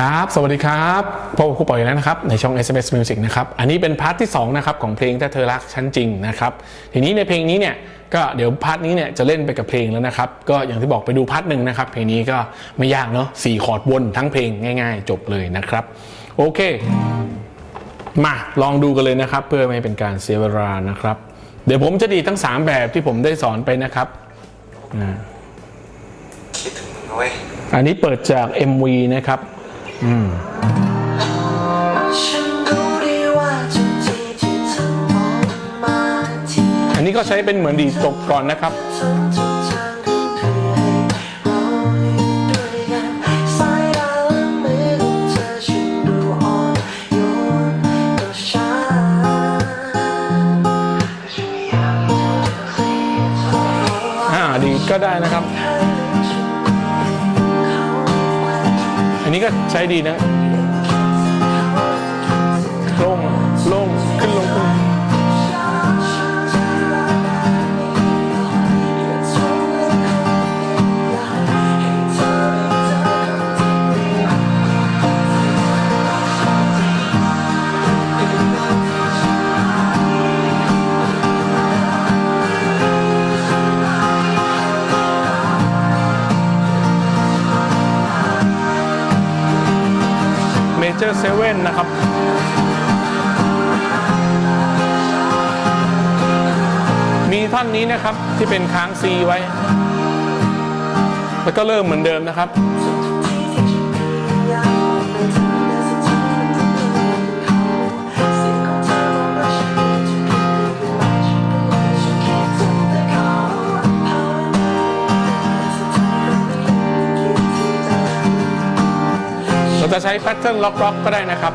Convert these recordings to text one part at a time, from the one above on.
ครับ สวัสดีครับพบกับครูปอยแล้วนะครับ ในช่อง SMS Music นะครับ อันนี้เป็นพาร์ทที่ 2 นะครับ ของเพลงถ้าเธอรักฉันจริงนะครับ ทีนี้ในเพลงนี้เนี่ย ก็เดี๋ยวพาร์ทนี้เนี่ยจะเล่นไปกับเพลงแล้วนะครับ ก็อย่างที่บอกไปดูพาร์ทหนึ่งนะครับ เพลงนี้ก็ไม่ยากเนาะสี่คอร์ดวนทั้งเพลงง่าย ๆ จบเลยนะครับ โอเค มาลองดูกันเลยนะครับ เพื่อไม่ให้เป็นการเสียเวลานะครับ เดี๋ยวผมจะดีดทั้ง 3 แบบที่ผมได้สอนไปนะครับคิดถึงมึงนะเว้ยอันนี้เปิดจาก MV นะครับ อืมอันนี้ก็ใช้เป็นเหมือนดีดจบก่อนนะครับอ่าดีก็ได้นะครับ อันนี้ก็ใช้ดีนะโล่ง เมเจอร์เซเว่นนะครับมีท่อนนี้นะครับที่เป็นค้าง C ไว้ แล้วก็เริ่มเหมือนเดิมนะครับ ใช้แพทเทิร์นล็อกล็อกก็ได้นะครับ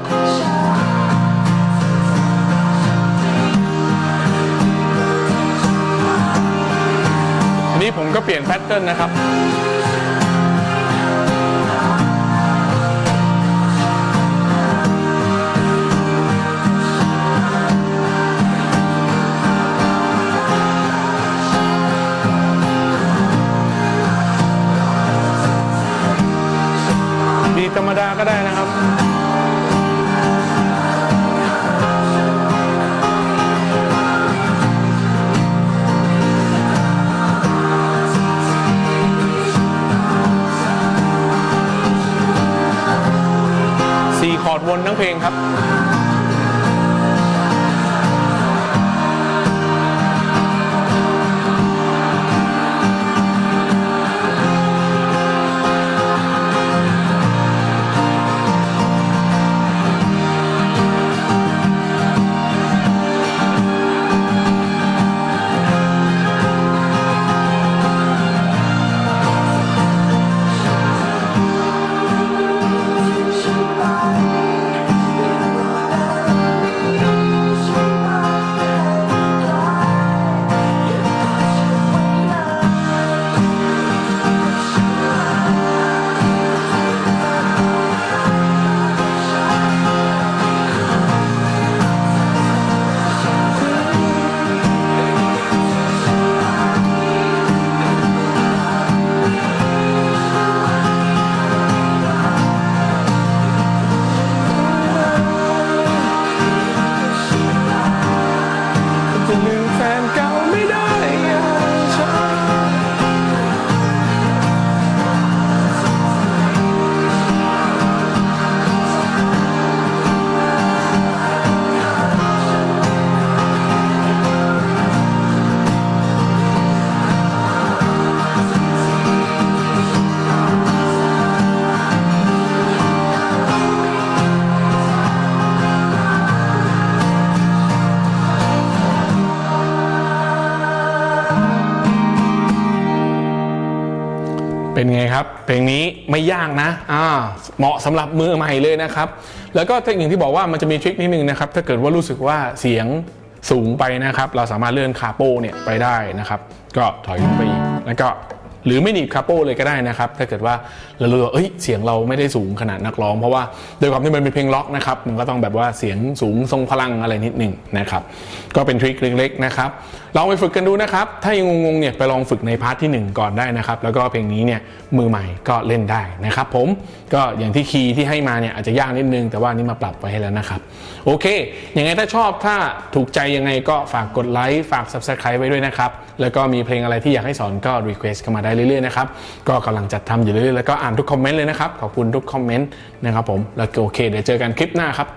อันนี้ผมก็เปลี่ยนแพทเทิร์นนะครับ ได้นะครับสี่คอร์ดวนทั้งเพลงครับ เป็นไงครับ เพลงนี้ไม่ยากนะอ่าเหมาะสำหรับมือใหม่เลยนะครับ แล้วก็เทคนิคที่บอกว่ามันจะมีทริคนิดนึงนะครับ ถ้าเกิดว่ารู้สึกว่าเสียงสูงไปนะครับ เราสามารถเลื่อนคาโป้เนี่ยไปได้นะครับ ก็ถอยลงไปอีกแล้วก็ หรือไม่หนีบคาโป้เลยก็ได้นะครับ ถ้าเกิดว่าเรารู้ว่าเอ้ยเสียงเราไม่ได้สูงขนาดนักร้อง เพราะว่าโดยความที่มันเป็นเพลงล็อกนะครับมันก็ต้องแบบว่าเสียงสูงทรงพลังอะไรนิดหนึ่งนะครับก็เป็นทริคเล็กๆนะครับลองไปฝึกกันดูนะครับ ถ้ายังงงๆเนี่ยไปลองฝึกในพาร์ทที่ 1 ก่อนได้นะครับ แล้วก็เพลงนี้เนี่ยมือใหม่ก็เล่นได้นะครับผมก็อย่างที่คีย์ที่ให้มาเนี่ยอาจจะยากนิดนึง แต่ว่านี่มาปรับไว้ให้แล้วนะครับ โอเค ยังไงถ้าชอบถ้าถูกใจยังไงก็ฝากกดไลค์ฝาก subscribe ไว้ด้วยนะครับแล้วก็มีเพลงอะไรที่อยากให้สอนก็ request เข้ามาได้เรื่อยๆนะครับก็กำลังจัดทำอยู่เรื่อยๆแล้วก็อ่านทุกคอมเมนต์เลยนะครับขอบคุณทุกคอมเมนต์นะครับผมแล้วก็โอเคเดี๋ยวเจอกันคลิปหน้าครับ